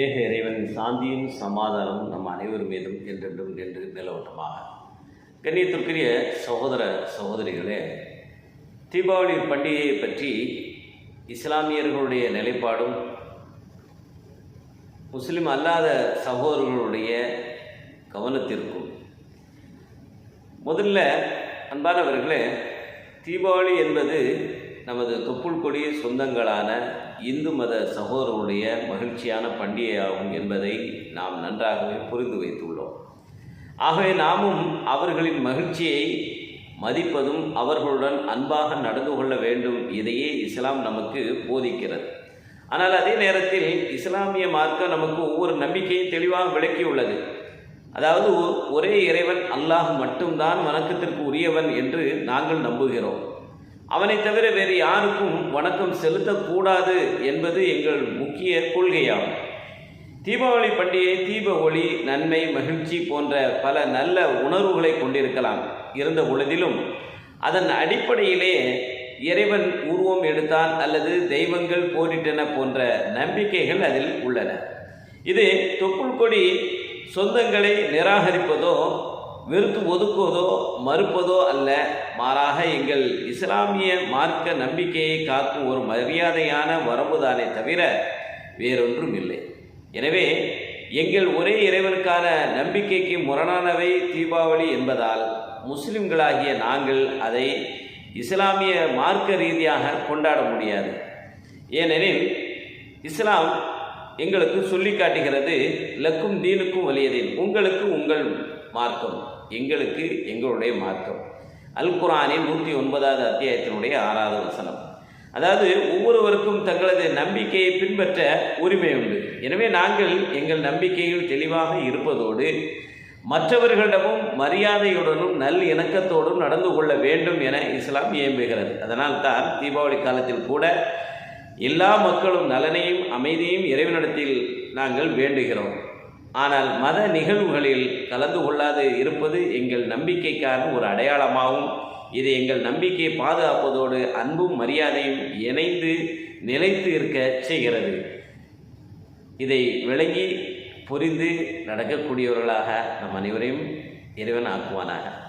ஏக இறைவன் சாந்தியும் சமாதானம் நம் அனைவர் மீதும் என்றென்றும் என்று நிலவட்டமாக கண்ணியத்திற்குரிய சகோதர சகோதரிகளே தீபாவளி பண்டிகையை பற்றி இஸ்லாமியர்களுடைய நிலைப்பாடும் முஸ்லிம் அல்லாத சகோதரர்களுடைய கவனத்திற்கும். முதல்ல அன்பானவர்களே தீபாவளி என்பது நமது தொப்புள் கொடி சொந்தங்களான இந்து மத சகோதரருடைய மகிழ்ச்சியான பண்டிகையாகும் என்பதை நாம் நன்றாகவே புரிந்து வைத்துள்ளோம். ஆகவே நாமும் அவர்களின் மகிழ்ச்சியை மதிப்பதும் அவர்களுடன் அன்பாக நடந்து கொள்ள வேண்டும். இதையே இஸ்லாம் நமக்கு போதிக்கிறது. ஆனால் அதே நேரத்தில் இஸ்லாமிய மார்க்கம் நமக்கு ஒவ்வொரு நம்பிக்கையும் தெளிவாக விளக்கியுள்ளது. அதாவது ஒரே இறைவன் அல்லாஹ் மட்டும்தான் வணக்கத்திற்கு உரியவன் என்று நாங்கள் நம்புகிறோம். அவனை தவிர வேறு யாருக்கும் வணக்கம் செலுத்தக்கூடாது என்பது எங்கள் முக்கிய கொள்கையாகும். தீபாவளி பண்டிகை தீப ஒளி நன்மை மகிழ்ச்சி போன்ற பல நல்ல உணர்வுகளை கொண்டிருக்கலாம். இருந்த பொழுதிலும் அதன் அடிப்படையிலே இறைவன் உருவம் எடுத்தான் அல்லது தெய்வங்கள் போரிட்டன போன்ற நம்பிக்கைகள் அதில் உள்ளன. இது தொப்புள் கொடி சொந்தங்களை நிராகரிப்பதோ வெறுத்து ஒதுக்குவதோ மறுப்பதோ அல்ல. மாறாக எங்கள் இஸ்லாமிய மார்க்க நம்பிக்கையை காக்கும் ஒரு மரியாதையான வரம்புதானே தவிர வேறொன்றும் இல்லை எனவே எங்கள் ஒரே இறைவனுக்கான நம்பிக்கைக்கு முரணானவை தீபாவளி என்பதால் முஸ்லிம்களாகிய நாங்கள் அதை இஸ்லாமிய மார்க்க ரீதியாக கொண்டாட முடியாது. ஏனெனில் இஸ்லாம் எங்களுக்கு சொல்லி காட்டுகிறது லக்கும் தீனுக்கும் வலியதீன். உங்களுக்கு உங்கள் மார்க்கம். எங்களுக்கு எங்களுடைய மார்க்கம். அல் குரானின் நூற்றி ஒன்பதாவது அத்தியாயத்தினுடைய ஆறாவது வசனம். அதாவது ஒவ்வொருவருக்கும் தங்களது நம்பிக்கையை பின்பற்ற உரிமை உண்டு. எனவே நாங்கள் எங்கள் நம்பிக்கையில் தெளிவாக இருப்பதோடு மற்றவர்களிடமும் மரியாதையுடனும் நல் இணக்கத்தோடும் நடந்து கொள்ள வேண்டும் என இஸ்லாம் இயம்புகிறது அதனால் தான் தீபாவளி காலத்தில் கூட எல்லா மக்களும் நலனையும் அமைதியும் இறைவனிடத்தில் நாங்கள் வேண்டுகிறோம். ஆனால் மத நிகழ்வுகளில் கலந்து கொள்ளாது இருப்பது எங்கள் நம்பிக்கைக்கான ஒரு அடையாளமாகும். இது எங்கள் நம்பிக்கையை பாதுகாப்பதோடு அன்பும் மரியாதையும் இணைந்து நிலைத்து இருக்க செய்கிறது. இதை விளங்கி புரிந்து நடக்கக்கூடியவர்களாக நம் அனைவரையும் இறைவன் ஆக்குவானாக.